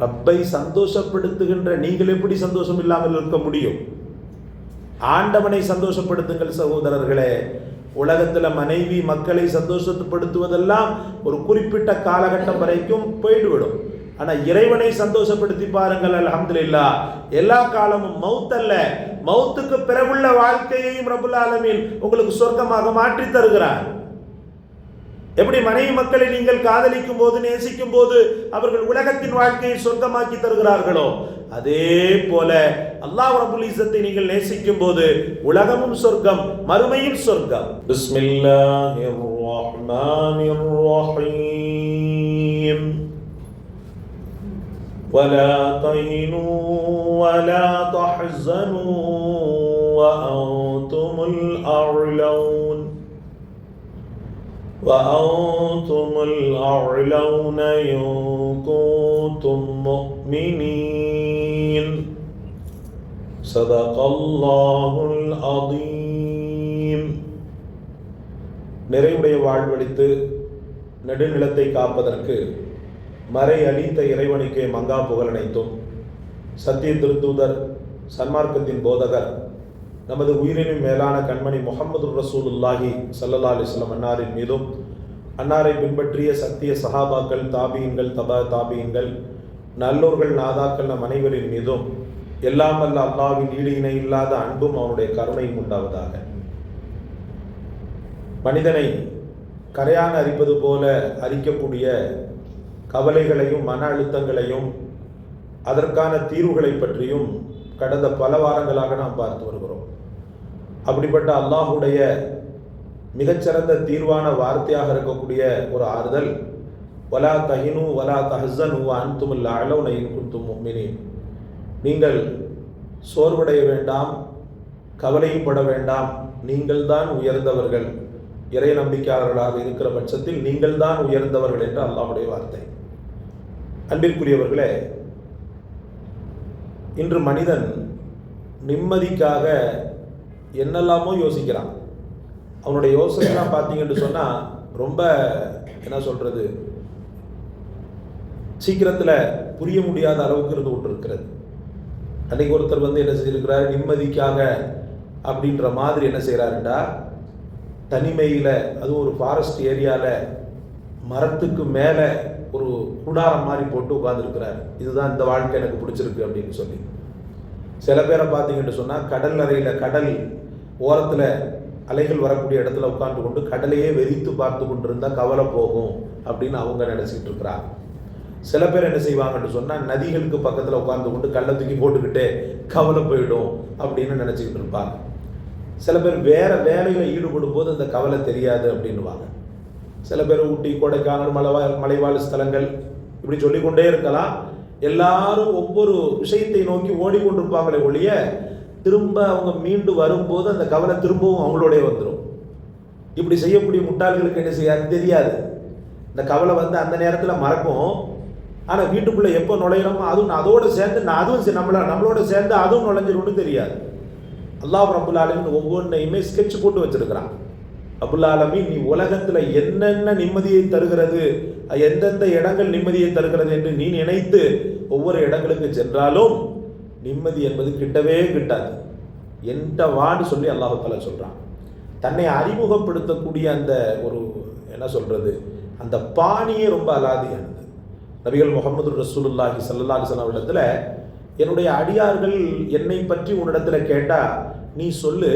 ரப்பை சந்தோஷப்படுத்துகின்ற நீங்கள் எப்படி சந்தோஷம் இல்லாமல் இருக்க முடியும்? ஆண்டவனை சந்தோஷப்படுத்துங்கள் சகோதரர்களே. உலகத்தில் மனைவி மக்களை சந்தோஷப்படுத்துவதெல்லாம் ஒரு குறிப்பிட்ட காலகட்டம் வரைக்கும் போயிடுவிடும் ஆனால் இறைவனை சந்தோஷப்படுத்தி பாருங்கள் அலமதுல்லா எல்லா காலமும் மௌத்தல்ல. மௌத்துக்கு பிறகுள்ள வாழ்க்கையையும் ரபுல் ஆலமில் உங்களுக்கு சொர்க்கமாக மாற்றி தருகிறார். எப்படி மனைவி மக்களை நீங்கள் காதலிக்கும் போது நேசிக்கும் போது அவர்கள் உலகத்தின் வாழ்க்கையை சொர்க்கமாக்கி தருகிறார்களோ அதே போல அல்லாஹ் ரபுல் இஸ்ஸத்தை நீங்கள் நேசிக்கும் போது உலகமும் சொர்க்கம் மறுமையும் சொர்க்கம் பிஸ்மில்லாஹிர் ரஹ்மானிர் ரஹீம் ولا تهنوا ولا تحزنوا وأنتم الأعلون وأنتم الأعلون إن كنتم مؤمنين صدق الله العظيم நிறைவுடைய வாழ்வழித்து நெடுநிலத்தை காப்பதற்கு மறை அளித்த இறைவனுக்கே மங்கா புகழ் அனைத்தும் சத்திய திருத்தூதர் சன்மார்க்கத்தின் போதகர் நமது உயிரினும் மேலான கண்மணி முகமது ரசூலுல்லாஹி சல்லல்லா அலிஸ்லாம் அன்னாரின் மீதும் அன்னாரை பின்பற்றிய சத்திய சஹாபாக்கள் தாபியன்கள் தபா தாபியன்கள் நல்லோர்கள் நாதாக்கள் நம் அனைவரின் மீதும் எல்லாம் அல்ல அல்லாவின் ஈடு இணை இல்லாத அன்பும் அவனுடைய கருணையும் உண்டாவதாக. மனிதனை கரையான அரிப்பது போல அரிக்கக்கூடிய கவலைகளையும் மன அழுத்தங்களையும் அதற்கான தீர்வுகளை பற்றியும் கடந்த பல வாரங்களாக நாம் பார்த்து வருகிறோம். அப்படிப்பட்ட அல்லாஹுடைய மிகச்சிறந்த தீர்வான வார்த்தையாக இருக்கக்கூடிய ஒரு ஆறுதல் வலா தஹினு வலா தஹசனு அன்துமுல் அலவுனையின் குந்தும் முக்மினின் நீங்கள் சோர்வடைய வேண்டாம் கவலையும் பட வேண்டாம் நீங்கள்தான் உயர்ந்தவர்கள் இறை நம்பிக்கையாளர்களாக இருக்கிற பட்சத்தில் நீங்கள்தான் உயர்ந்தவர்கள் என்று அல்லாஹுடைய வார்த்தை. அன்பிற்குரியவர்களே இன்று மனிதன் நிம்மதிக்காக என்னெல்லாமோ யோசிக்கிறான். அவனுடைய யோசனைலாம் பார்த்தீங்கன்னு சொன்னால் ரொம்ப என்ன சொல்கிறது சீக்கிரத்தில் புரிய முடியாத அளவுக்கு இருந்து கொண்டு இருக்கிறது ஒருத்தர் வந்து என்ன செய்திருக்கிறார் நிம்மதிக்காக அப்படின்ற மாதிரி என்ன செய்கிறாருண்டா தனிமையில் அதுவும் ஒரு ஃபாரஸ்ட் ஏரியாவில் மரத்துக்கு மேலே ஒரு குடாரம் மாதிரி போட்டு உட்காந்துருக்கிறார் இதுதான் இந்த வாழ்க்கை எனக்கு பிடிச்சிருக்கு அப்படின்னு சொல்லி. சில பேரை பார்த்தீங்கன்னு சொன்னால் கடல் அறையில் கடல் ஓரத்தில் அலைகள் வரக்கூடிய இடத்துல உட்காந்து கொண்டு கடலையே வெறித்து பார்த்து கொண்டு இருந்தால் கவலை போகும் அப்படின்னு அவங்க நினச்சிக்கிட்டு இருக்கிறாங்க. சில பேர் என்ன செய்வாங்கன்னு சொன்னால் நதிகளுக்கு பக்கத்தில் உட்காந்து கொண்டு கல்லை தூக்கி போட்டுக்கிட்டே கவலை போயிடும் அப்படின்னு நினச்சிக்கிட்டு இருப்பாங்க. சில பேர் வேறு வேலையில் ஈடுபடும் போது அந்த கவலை தெரியாது அப்படின்னுவாங்க. சில பேர் ஊட்டி கொடைக்கானல் மலைவாழ் மலைவாழ் ஸ்தலங்கள் இப்படி சொல்லிக்கொண்டே இருக்கலாம். எல்லாரும் ஒவ்வொரு விஷயத்தை நோக்கி ஓடிக்கொண்டிருப்பாங்களே ஒழிய திரும்ப அவங்க மீண்டு வரும்போது அந்த கவலை திரும்பவும் அவங்களோடய வந்துடும் இப்படி செய்யக்கூடிய முட்டாள்களுக்கு என்ன செய்யாது தெரியாது. இந்த கவலை வந்து அந்த நேரத்தில் மறக்கும். ஆனால் வீட்டுக்குள்ளே எப்போ நுழையிறோமோ அதுவும் அதோடு சேர்ந்து நான் அதுவும் சே- நம்மள நம்மளோட சேர்ந்து அதுவும் நுழைஞ்சிரும்னு தெரியாது. அல்லாஹ் ரபுல் ஒவ்வொன்றையுமே ஸ்கெட்ச் போட்டு வச்சுருக்கிறான். அபுல் நீ உலகத்தில் என்னென்ன நிம்மதியை தருகிறது எந்தெந்த இடங்கள் நிம்மதியை தருகிறது என்று நீ நினைத்து ஒவ்வொரு இடங்களுக்கு சென்றாலும் நிம்மதி என்பது கிட்டவே கிட்டாது. என்கிட்ட வான்னு சொல்லி அல்லாஹு சொல்கிறான் தன்னை அறிமுகப்படுத்தக்கூடிய அந்த ஒரு என்ன சொல்கிறது அந்த பாணியே ரொம்ப அலாதியானது. நபிகள் முகமது ரசூலுல்லாஹி ஸல்லல்லாஹு அலைஹி இடத்துல என்னுடைய அடியார்கள் என்னை பற்றி உன்னிடத்துல கேட்டா நீ சொல்லு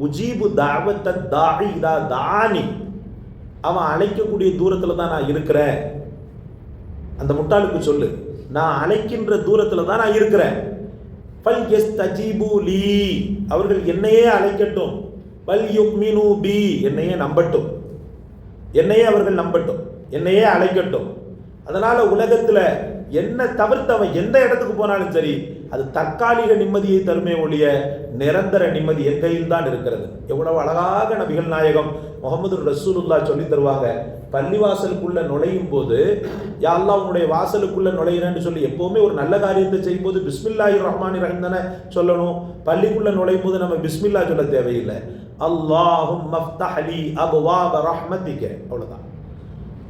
உஜீபு தாவத்த இதா தானி அவன் அழைக்கக்கூடிய தூரத்தில் தான் நான் இருக்கிறேன். அந்த முட்டாளுக்கு சொல்லு. நான் அழைக்கின்ற தூரத்தில் தான் நான் இருக்கிறேன். பல் எஸ் தஜீபு லீ. அவர்கள் என்னையே அழைக்கட்டும். பல் யுக்மினு பி. என்னையே நம்பட்டும். என்னையே அவர்கள் நம்பட்டும். என்னையே அழைக்கட்டும். அதனால் உலகத்தில் என்ன தவிர்த்து அவன் எந்த இடத்துக்கு போனாலும் சரி அது தற்காலிக நிம்மதியை தருமே ஒழிய நிரந்தர நிம்மதி எங்கையில் தான் இருக்கிறது. எவ்வளவு அழகாக நபிகள் நாயகம் முகமது ரசூலுல்லா சொல்லி தருவாங்க. பள்ளிவாசலுக்குள்ள நுழையும் போது யா உன்னுடைய வாசலுக்குள்ள நுழையிறேன்னு சொல்லி எப்பவுமே ஒரு நல்ல காரியத்தை செய்யும் போது பிஸ்மில்லாஹி ரஹ்மான் ரஹீம் தானே சொல்லணும். பள்ளிக்குள்ள நுழையும் போது நம்ம பிஸ்மில்லா சொல்ல தேவையில்லை. அல்லாஹும் மஃப்தஹலி அபுவாப ரஹ்மத்திக்க அவ்வளோதான்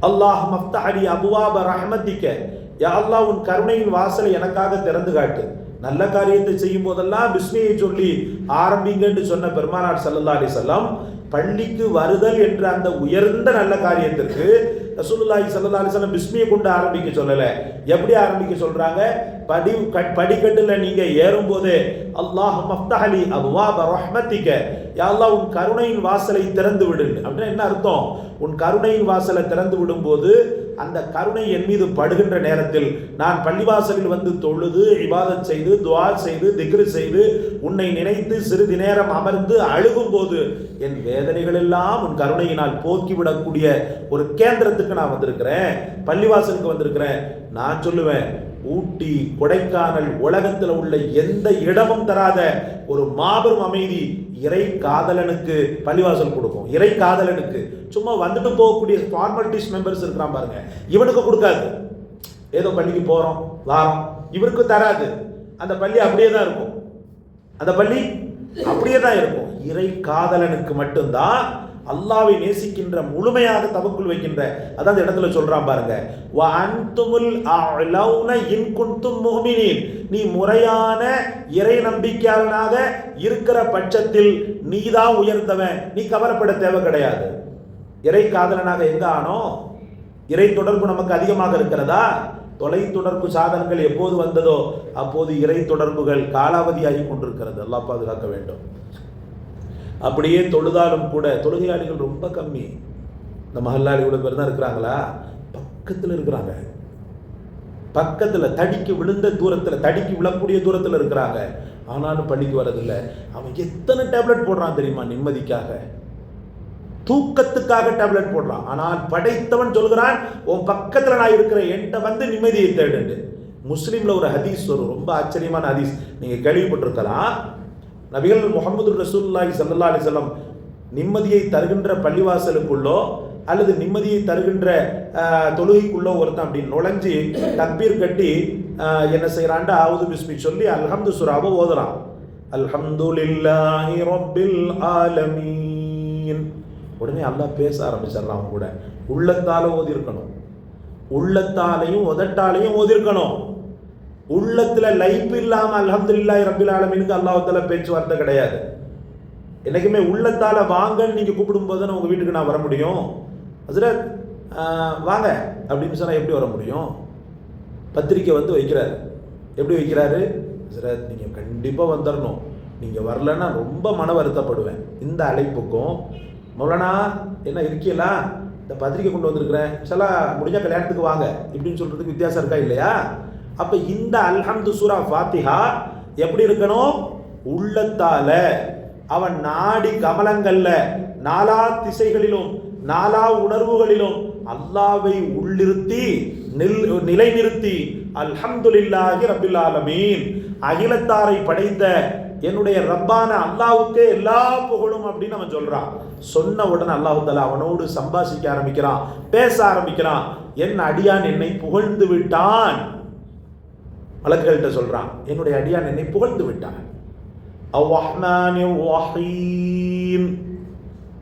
அல்லாஹ் மஃப்தஹலி அபுவாப ரஹ்மத்திக்க யா அல்லாஹ் உன் கருணையின் வாசலை எனக்காக திறந்து காட்டு. நல்ல காரியத்தை செய்யும் போதெல்லாம் பிஸ்மியை சொல்லி ஆரம்பிங்கன்னு சொன்ன பெருமானார் சல்லல்லா அலிசல்லாம் பள்ளிக்கு வருதல் என்ற அந்த உயர்ந்த நல்ல காரியத்திற்கு ரசூலுல்லாஹி சல்லா அலிஸ்லாம் பிஸ்மியை கொண்டு ஆரம்பிக்க சொல்லலை. எப்படி ஆரம்பிக்க சொல்றாங்க? படி கட்- படிக்கட்டுல நீங்க ஏறும்போது அல்லாஹ் மஃப்தஹலி அப்வாப ரஹ்மத்திக. யா உன் கருணையின் வாசலை திறந்து விடு அப்படின்னா என்ன அர்த்தம்? உன் கருணையின் வாசலை திறந்து விடும்போது அந்த கருணை என் மீது படுகின்ற நேரத்தில் நான் பள்ளிவாசலில் வந்து தொழுது இபாதத் செய்து துவா செய்து திக்ரு செய்து உன்னை நினைத்து சிறிது நேரம் அமர்ந்து அழுகும் போது என் வேதனைகள் எல்லாம் உன் கருணையினால் போக்கிவிடக்கூடிய ஒரு கேந்திரத்துக்கு நான் வந்திருக்கிறேன். பள்ளிவாசலுக்கு வந்திருக்கிறேன். நான் சொல்லுவேன் ஊட்டி கொடைக்கானல் உலகத்தில் உள்ள எந்த இடமும் தராத ஒரு மாபெரும் அமைதி இறை காதலனுக்கு பள்ளிவாசல் கொடுக்கும். இறை காதலனுக்கு. சும்மா வந்துட்டு போகக்கூடிய ஃபார்மாலிட்டிஸ் மெம்பர்ஸ் இருக்கிறான் பாருங்க. இவனுக்கு கொடுக்காது. ஏதோ பள்ளிக்கு போகிறோம் வாரம். இவருக்கு தராது. அந்த பள்ளி அப்படியே தான் இருக்கும். அந்த பள்ளி அப்படியே தான் இருக்கும். இறை காதலனுக்கு மட்டும்தான் அல்லாவை நேசிக்கின்ற முழுமையாக தவக்குள் வைக்கின்ற அதான் அந்த இடத்துல சொல்றான் பாருங்க. வ அலௌன இன் குன்தும் முஃமினீன் நீ முறையான இறை நம்பிக்கையாளனாக இருக்கிற பட்சத்தில் நீ தான் உயர்ந்தவன். நீ கவலைப்பட தேவை கிடையாது. இறை காதலனாக எங்க ஆனோ? இறை தொடர்பு நமக்கு அதிகமாக இருக்கிறதா? தொலை தொடர்பு சாதனங்கள் எப்போது வந்ததோ அப்போது இறை தொடர்புகள் காலாவதியாகி கொண்டிருக்கிறது. எல்லாம் பாதுகாக்க வேண்டும். அப்படியே தொழுதாலும் கூட தொழுகையாளிகள் ரொம்ப கம்மி. இந்த மஹல்லாளி இவ்வளோ பேர் தான் இருக்கிறாங்களா? பக்கத்தில் இருக்கிறாங்க. பக்கத்தில் தடிக்கு விழுந்த தூரத்தில் தடிக்கு விழக்கூடிய தூரத்தில் இருக்கிறாங்க. ஆனாலும் பள்ளிக்கு வரதில்லை அவன் எத்தனை டேப்லெட் போடுறான் தெரியுமா? நிம்மதிக்காக. தூக்கத்துக்காக டேப்லெட் போடுறான். ஆனால் படைத்தவன் சொல்கிறான் உன் பக்கத்தில் நான் இருக்கிற என்கிட்ட வந்து நிம்மதியை தேடுண்டு முஸ்லீமில் ஒரு ஹதீஸ் வரும். ரொம்ப ஆச்சரியமான ஹதீஸ். நீங்கள் கேள்விப்பட்டிருக்கலாம். நபிகள் முகமது ரசூல்லாய் சல்லா அலைஹி நிம்மதியை தருகின்ற பள்ளிவாசலுக்குள்ளோ அல்லது நிம்மதியை தருகின்ற தொழுகைக்குள்ளோ ஒருத்தன் அப்படி நுழைஞ்சு தக்பீர் கட்டி என்ன செய்கிறான்டா ஆவுது பிஸ்மி சொல்லி அல்ஹம்து சுராவை ஓதுறான். அல்ஹம்துலில்லாஹி ரப்பில் ஆலமீன். உடனே அல்லாஹ் பேச ஆரம்பிச்சிடறான் கூட. உள்ளத்தால ஓதிருக்கணும். உள்ளத்தாலையும் உதட்டாலையும் ஓதிருக்கணும். உள்ளத்துல லைஃப் இல்லாம அல்ஹம்துலில்லாஹி ரப்பில் ஆலமீனுக்கு அல்லாஹ்வுத்தால பேச்சுவார்த்தை கிடையாது. என்னைக்குமே உள்ளத்தால வாங்கன்னு நீங்க கூப்பிடும் போது உங்க வீட்டுக்கு நான் வர முடியும். ஹஸ்ரத் வாங்க அப்படின்னு சொன்னா எப்படி வர முடியும்? பத்திரிக்கை வந்து வைக்கிறாரு. எப்படி வைக்கிறாரு? ஹசரத் நீங்க கண்டிப்பா வந்துடணும் நீங்க வரலன்னா ரொம்ப மன வருத்தப்படுவேன். இந்த அழைப்புக்கும் மௌலானா என்ன இருக்கீங்களா? இந்த பத்திரிக்கை கொண்டு வந்திருக்கிறேன். சில முடிஞ்சால் கல்யாணத்துக்கு வாங்க. இப்படின்னு சொல்றதுக்கு வித்தியாசம் இருக்கா இல்லையா? அப்ப இந்த அல்ஹம்து சூரா ஃபாத்திஹா எப்படி இருக்கணும்? உள்ளத்தால. அவன் நாடி கமலங்கள்ல நாலா திசைகளிலும் நாலா உணர்வுகளிலும் அல்லாவை உள்ளிருத்தி நில் நிலைநிறுத்தி அல்ஹம்துலில்லாஹி ரபில் ஆலமீன். அகிலத்தாரை படைத்த என்னுடைய ரப்பான அல்லாவுக்கே எல்லா புகழும் அப்படின்னு அவன் சொல்றான். சொன்ன உடனே அல்லாஹு தலா அவனோடு சம்பாஷிக்க ஆரம்பிக்கிறான் பேச ஆரம்பிக்கிறான். என் அடியான் என்னை புகழ்ந்து விட்டான். மலக்குகள்கிட்ட சொல்கிறான் என்னுடைய அடியான் என்னை புகழ்ந்து விட்டான். அவ்வஹ்மானிர்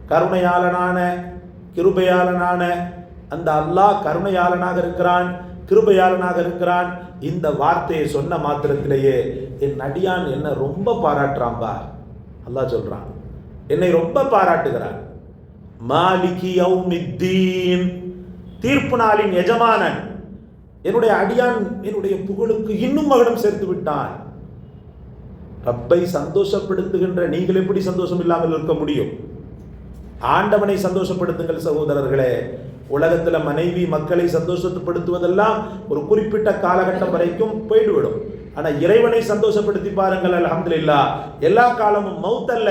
கருணையாளனான கிருபையாளனான அந்த அல்லாஹ் கருணையாளனாக இருக்கிறான் கிருபையாளனாக இருக்கிறான். இந்த வார்த்தையை சொன்ன மாத்திரத்திலேயே என் அடியான் என்ன ரொம்ப பாராட்டுறான்பா அல்லாஹ் சொல்றான் என்னை ரொம்ப பாராட்டுகிறான். மாலிகி யௌமித்தீன். தீர்ப்பு நாளின் எஜமானன் என்னுடைய அடியான் என்னுடைய புகழுக்கு இன்னும் மகனம் சேர்த்து விட்டான். ரப்பை சந்தோஷப்படுத்துகின்ற நீங்கள் எப்படி சந்தோஷம் இல்லாமல் இருக்க முடியும்? ஆண்டவனை சந்தோஷப்படுத்துங்கள் சகோதரர்களே. உலகத்தில் மனைவி மக்களை சந்தோஷப்படுத்துவதெல்லாம் ஒரு குறிப்பிட்ட காலகட்டம் வரைக்கும் போயிடுவிடும் ஆனா இறைவனை சந்தோஷப்படுத்தி பாருங்கள் அல்ஹம்துலில்லாஹ் எல்லா காலமும் மவுத்தல்ல.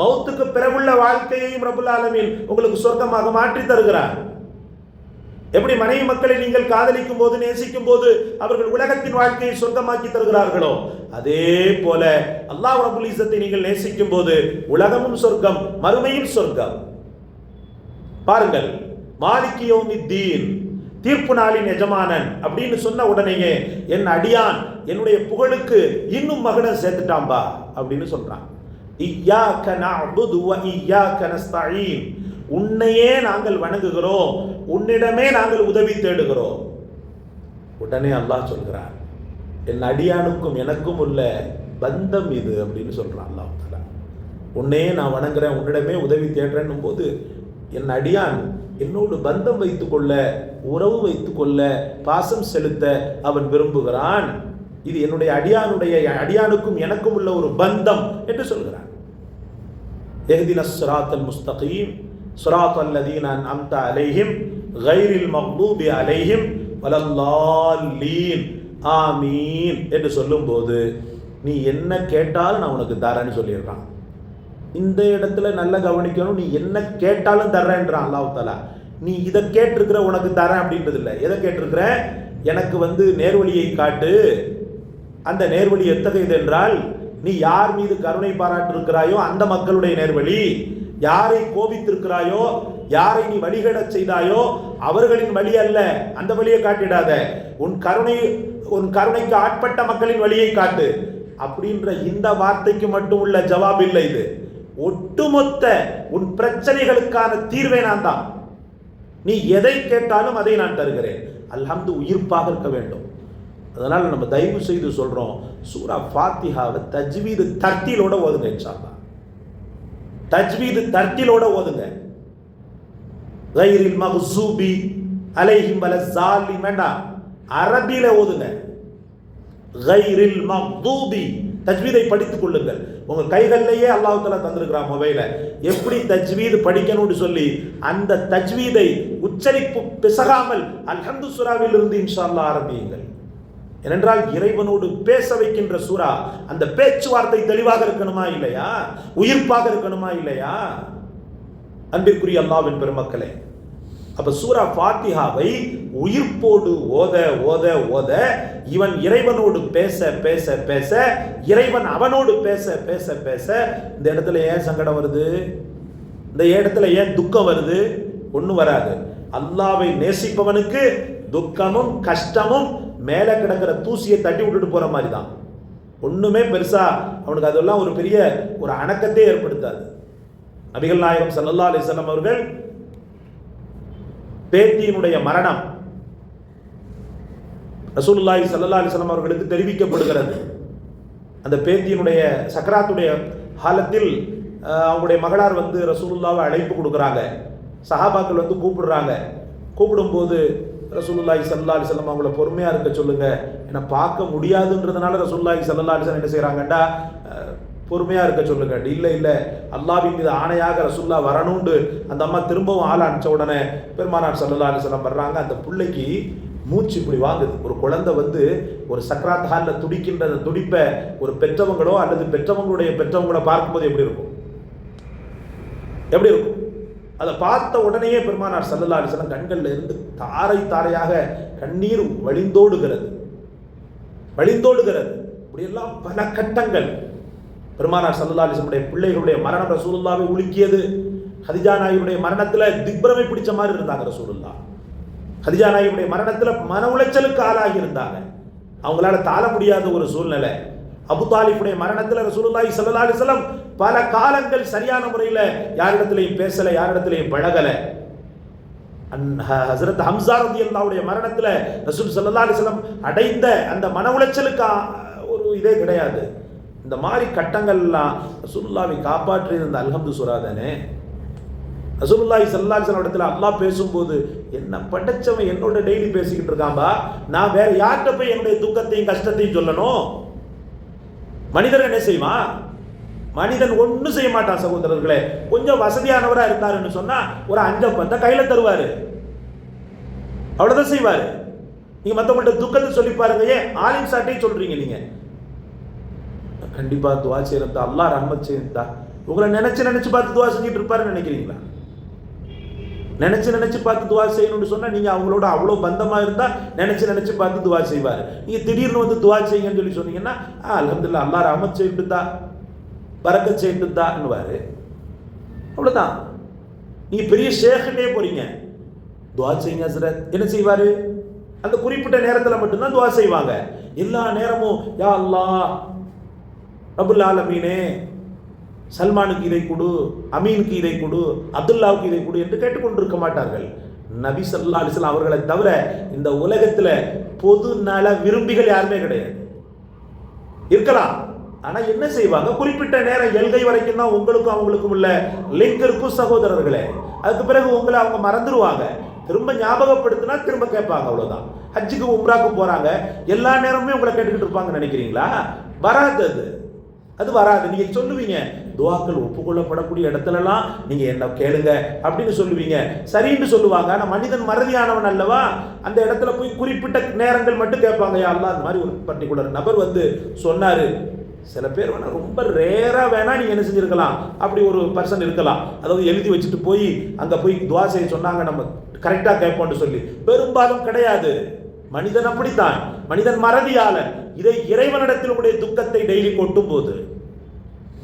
மவுத்துக்கு பிறகுள்ள வாழ்க்கையையும் ரபுல் ஆலமில் உங்களுக்கு சொர்க்கமாக மாற்றி தருகிறார். எப்படி மனைவி மக்களை நீங்கள் காதலிக்கும் போது நேசிக்கும் போது அவர்கள் உலகத்தின் வாழ்க்கையை சொர்க்கமாக்கி தருகிறார்களோ அதே போல அல்லாஹ் ரபுல் நீங்கள் நேசிக்கும் போது உலகமும் சொர்க்கம் மறுமையும் சொர்க்கம். பாருங்கள் மாலிகியோமித்தீன் தீர்ப்பு நாளின் எஜமானன் அப்படின்னு சொன்ன உடனேயே என் அடியான் என்னுடைய புகழுக்கு இன்னும் மகனை சேர்த்துட்டான்பா? அப்படின்னு சொல்றான். ஐயா கன வ ஐயா நஸ்தஈன். உன்னையே நாங்கள் வணங்குகிறோம். உன்னிடமே நாங்கள் உதவி தேடுகிறோம். உடனே அல்லாஹ் சொல்கிறார் என் அடியானுக்கும் எனக்கும் உள்ள பந்தம் இது அப்படின்னு சொல்கிறான் அல்லாஹ் தலா உன்னையே நான் வணங்குறேன் உன்னிடமே உதவி தேடுறேன்னும் போது என் அடியான் என்னோடு பந்தம் வைத்துக்கொள்ள உறவு வைத்துக்கொள்ள பாசம் செலுத்த அவன் விரும்புகிறான். இது என்னுடைய அடியானுடைய அடியானுக்கும் எனக்கும் உள்ள ஒரு பந்தம் என்று சொல்கிறான். எஹ்தின சிராத்தல் முஸ்தகீம். صراط الذين أنعمت عليهم غير المغضوب عليهم ولا الضالين ஆமீன் என்று சொல்லும்போது நீ என்ன கேட்டாலும் நான் உனக்கு தரேன்னு சொல்லிடுறான். இந்த இடத்துல நல்லா கவனிக்கணும் நீ என்ன கேட்டாலும் தர்றேன்றான் அல்லாஹத்தாலா நீ இதை கேட்டிருக்கிற உனக்கு தரேன் அப்படின்றது இல்லை எதை கேட்டிருக்கிற? எனக்கு வந்து நேர்வழியை காட்டு. அந்த நேர்வழி எத்தகையது என்றால் நீ யார் மீது கருணை பாராட்டிருக்கிறாயோ அந்த மக்களுடைய நேர்வழி. யாரை கோபித்திருக்கிறாயோ யாரை நீ வழிகடச் செய்தாயோ அவர்களின் வழி அல்ல. அந்த வழியை காட்டிடாத. உன் கருணை உன் கருணைக்கு ஆட்பட்ட மக்களின் வழியை காட்டு. அப்படின்ற இந்த வார்த்தைக்கு மட்டும் உள்ள ஜவாப் இல்லை இது. ஒட்டுமொத்த உன் பிரச்சனைகளுக்கான தீர்வை நான் தான். நீ எதை கேட்டாலும் அதை நான் தருகிறேன். அல்ஹம்து உயிர்ப்பாக இருக்க வேண்டும். அதனால் நம்ம தயவு செய்து சொல்றோம் சூரா ஃபாத்திஹாவை தஜ்வீது தர்த்தியிலோட ஓதுங்க இன்ஷால்லா தஜ்வீது தர்த்திலோட ஓதுங்க. கைரில் மஹ்சூபி அலைஹிம் வல ஜாலி வேண்டாம் அரபியில ஓதுங்க. கைரில் மக்தூபி. தஜ்வீதை படித்துக் கொள்ளுங்கள். உங்க கைகள்லயே அல்லாஹு தலா தந்திருக்கிறான் மொபைல. எப்படி தஜ்வீது படிக்கணும்னு சொல்லி அந்த தஜ்வீதை உச்சரிப்பு பிசகாமல் அல்ஹந்து சுராவில் இருந்து இன்ஷா அல்லா ஆரம்பியுங்கள். ஏனென்றால் இறைவனோடு பேச வைக்கின்ற சூரா அந்த பேச்சுவார்த்தை தெளிவாக இருக்கணுமா இல்லையா? உயிர்ப்பாக இருக்கணுமா இல்லையா? அன்பிற்குரிய அல்லாவின் பெருமக்களே அப்ப சூரா ஃபாத்திஹாவை உயிர்ப்போடு ஓத ஓத ஓத இவன் இறைவனோடு பேச பேச பேச இறைவன் அவனோடு பேச பேச பேச இந்த இடத்துல ஏன் சங்கடம் வருது? இந்த இடத்துல ஏன் துக்கம் வருது? ஒன்றும் வராது. அல்லாவை நேசிப்பவனுக்கு துக்கமும் கஷ்டமும் மேலே கிடக்கிற தூசியை தட்டி விட்டுட்டு போகிற மாதிரி தான் ஒன்றுமே பெருசாக அவனுக்கு அதெல்லாம் ஒரு பெரிய ஒரு அணக்கத்தை ஏற்படுத்தாது. நபிகள் நாயகம் ஸல்லல்லாஹு அலைஹி அவர்கள் பேத்தியினுடைய மரணம் ரசூலுல்லாஹி சல்லா அலிஸ்லாம் அவர்களுக்கு தெரிவிக்கப்படுகிறது. அந்த பேத்தியினுடைய சக்கராத்துடைய காலத்தில் அவங்களுடைய மகளார் வந்து ரசூலுல்லாவை அழைப்பு கொடுக்குறாங்க. சஹாபாக்கள் வந்து கூப்பிடுறாங்க. கூப்பிடும்போது ரசூலுல்லாஹி சல்லா அலைஹி வஸல்லம் அவங்கள பொறுமையாக இருக்க சொல்லுங்க. என்னை பார்க்க முடியாதுன்றதுனால ரசூல்லாஹி சல்லா அலைஹி என்ன செய்கிறாங்கண்டா பொறுமையாக இருக்க சொல்லுங்க. இல்லை இல்லை. அல்லாஹ்வின் மீது ஆணையாக ரசுல்லா வரணும்னு அந்த அம்மா திரும்பவும் ஆள் அனுப்பிச்ச உடனே பெருமானார் சல்லா அலைஹி வர்றாங்க. அந்த பிள்ளைக்கு மூச்சு இப்படி வாங்குது. ஒரு குழந்தை வந்து ஒரு சக்கராத் ஹாலில் துடிக்கின்ற அந்த துடிப்பை ஒரு பெற்றவங்களோ அல்லது பெற்றவங்களுடைய பெற்றவங்களோ பார்க்கும்போது எப்படி இருக்கும்? எப்படி இருக்கும்? அதை பார்த்த உடனேயே பெருமானார் ஸல்லல்லாஹு அலைஹி கண்களில் இருந்து தாரை தாரையாக கண்ணீர் வழிந்தோடுகிறது. வழிந்தோடுகிறது. இப்படியெல்லாம் பல கட்டங்கள். பெருமானார் ஸல்லல்லாஹு பிள்ளைகளுடைய மரணம் ரசூலுல்லாவை உலுக்கியது. ஹதிஜா நாயுடைய மரணத்தில் திக்ரமை பிடிச்ச மாதிரி இருந்தாங்க ரசூலுல்லா ஹதிஜா நாயுடைய மரணத்தில் மன உளைச்சலுக்கு ஆளாகி இருந்தாங்க. அவங்களால தாழ முடியாத ஒரு சூழ்நிலை. அபு தாலிஃபுடைய மரணத்தில் ரசூலுல்லாஹி ஸல்லல்லாஹு அலைஹி பல காலங்கள் சரியான முறையில் யாரிடத்திலையும் பேசல யாரிடத்திலையும் பழகல. ஹசரத் ஹ- ஹஸ்ரத் ஹம்சா ரலியல்லாஹுடைய ரசூல் சல்லா அலிஸ்லம் அடைந்த அந்த மன உளைச்சலுக்கு ஒரு இதே கிடையாது. இந்த மாதிரி கட்டங்கள்லாம் ரசூல்லாவை காப்பாற்றியது இந்த அல்ஹம்து சுராதனே தானே? ரசூலுல்லாஹி ஸல்லல்லாஹு இடத்துல அல்லாஹ் பேசும்போது என்ன படைச்சவன் என்னோட டெய்லி பேசிக்கிட்டு இருக்காம்பா நான் வேற யார்கிட்ட போய் என்னுடைய துக்கத்தையும் கஷ்டத்தையும் சொல்லணும்? மனிதர் என்ன செய்வான்? மனிதன் ஒன்றும் செய்ய மாட்டான் சகோதரர்களே. கொஞ்சம் வசதியானவராக இருந்தாருன்னு சொன்னால் ஒரு அஞ்சம் பத்த கையில் தருவார். அவ்வளோதான் செய்வார். நீங்கள் மற்றவங்கள்ட்ட துக்கத்தை சொல்லி பாருங்க. ஏன்? ஆலிம் சாட்டையும் சொல்கிறீங்க நீங்கள் கண்டிப்பாக துவா செய்யறதா அல்லா ரஹ்மத் செய்யறதா. உங்களை நினச்சி நினச்சி பார்த்து துவா செஞ்சுட்டு இருப்பாருன்னு நினைக்கிறீங்களா? நினச்சி நினச்சி பார்த்து துவா செய்யணும்னு சொன்னால் நீங்கள் அவங்களோட அவ்வளோ பந்தமாக இருந்தால் நினச்சி நினச்சி பார்த்து துவா செய்வார். நீங்கள் திடீர்னு வந்து துவா செய்யுங்கன்னு சொல்லி சொன்னீங்கன்னா ஆ அல்லா அல்லாஹ் ரஹ்மத் பறக்க செய்துதான்னுவார் அவ்வளோதான் நீங்கள் பெரிய ஷேக்கிட்டே போகிறீங்க துவா செய்யுங்க ஹசரத். என்ன செய்வார்? அந்த குறிப்பிட்ட நேரத்தில் மட்டும்தான் துவா செய்வாங்க. எல்லா நேரமும் யா அல்லா ரபுல் ஆலமீனே சல்மானுக்கு இதை கொடு அமீனுக்கு இதை கொடு அப்துல்லாவுக்கு இதை கொடு என்று கேட்டுக்கொண்டிருக்க மாட்டார்கள். நபி சல்லா அலிஸ்லாம் அவர்களை தவிர இந்த உலகத்தில் பொது நல விரும்பிகள் யாருமே கிடையாது. இருக்கலாம். ஆனா என்ன செய்வாங்க? குறிப்பிட்ட நேரம் எல்கை வரைக்கும் தான் உங்களுக்கும் அவங்களுக்கும் உள்ள லிங்க் இருக்கும் சகோதரர்களே. அதுக்கு பிறகு உங்களை அவங்க மறந்துடுவாங்க திரும்ப ஞாபகப்படுத்தினா திரும்ப கேட்பாங்க அவ்வளவுதான். ஹஜ்ஜுக்கு உம்ராக்கு போறாங்க. எல்லா நேரமுமே உங்களை கேட்டுக்கிட்டு இருப்பாங்கன்னு நினைக்கிறீங்களா? வராது அது. அது வராது. நீங்க சொல்லுவீங்க துவாக்கள் ஒப்புக்கொள்ளப்படக்கூடிய இடத்துலலாம் நீங்க என்ன கேளுங்க அப்படின்னு சொல்லுவீங்க. சரின்னு சொல்லுவாங்க. ஆனா மனிதன் மறதியானவன் அல்லவா? அந்த இடத்துல போய் குறிப்பிட்ட நேரங்கள் மட்டும் கேட்பாங்க. யா அந்த மாதிரி ஒரு பர்டிகுலர் நபர் வந்து சொன்னாரு சில பேர் வேணால் ரொம்ப ரேராக வேணால் நீங்கள் என்ன செஞ்சுருக்கலாம். அப்படி ஒரு பர்சன் இருக்கலாம். அதாவது எழுதி வச்சுட்டு போய் அங்கே போய் துவா செய்ய சொன்னாங்க நம்ம கரெக்டாக கேட்போம்னு சொல்லி. பெரும்பாலும் கிடையாது. மனிதன் அப்படித்தான். மனிதன் மறதியாளன் இதை இறைவனிடத்தில் உடைய துக்கத்தை டெய்லி கொட்டும் போது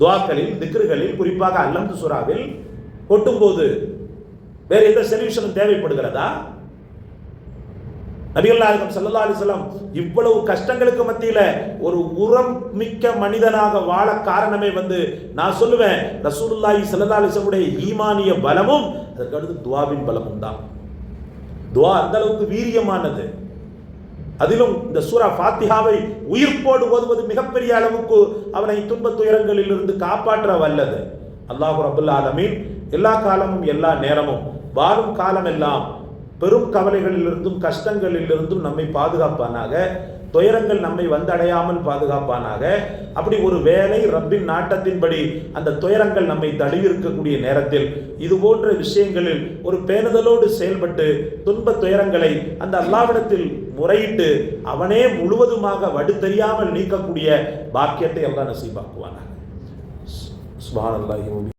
துவாக்களில் திக்ருகளில் குறிப்பாக அல்லந்து சுறாவில் கொட்டும் போது வேறு எந்த சொல்யூஷனும் தேவைப்படுகிறதா? நபிகள்நாயகம் சல்லா அலிஸ்லாம் இவ்வளவு கஷ்டங்களுக்கு மத்தியில் ஒரு உரம் மிக்க மனிதனாக வாழ காரணமே வந்து நான் சொல்லுவேன் ரசூலுல்லாஹி சல்லா அலிஸ்லமுடைய ஈமானிய பலமும் அதற்கு அடுத்து துவாவின் பலமும் தான். துவா அந்த அளவுக்கு வீரியமானது. அதிலும் இந்த சூரா ஃபாத்திஹாவை உயிர்ப்போடு ஓதுவது மிகப்பெரிய அளவுக்கு அவனை துன்பத் துயரங்களில் இருந்து காப்பாற்ற வல்லது. அல்லாஹு ரபுல் ஆலமீன் எல்லா காலமும் எல்லா நேரமும் வாழும் காலம் எல்லாம் பெரும் கவலைகளிலிருந்தும் கஷ்டங்களிலிருந்தும் நம்மை பாதுகாப்பானாக துயரங்கள் நம்மை வந்தடையாமல் பாதுகாப்பானாக அப்படி ஒரு வேலை ரப்பின் நாட்டத்தின்படி அந்த துயரங்கள் நம்மை தழுவிருக்கக்கூடிய நேரத்தில் இது போன்ற விஷயங்களில் ஒரு பேணுதலோடு செயல்பட்டு துன்ப துயரங்களை அந்த அல்லாவிடத்தில் முறையிட்டு அவனே முழுவதுமாக வடுத்தெரியாமல் நீக்கக்கூடிய பாக்கியத்தை எல்லாம் நசீபாக்குவானாக. சுபான்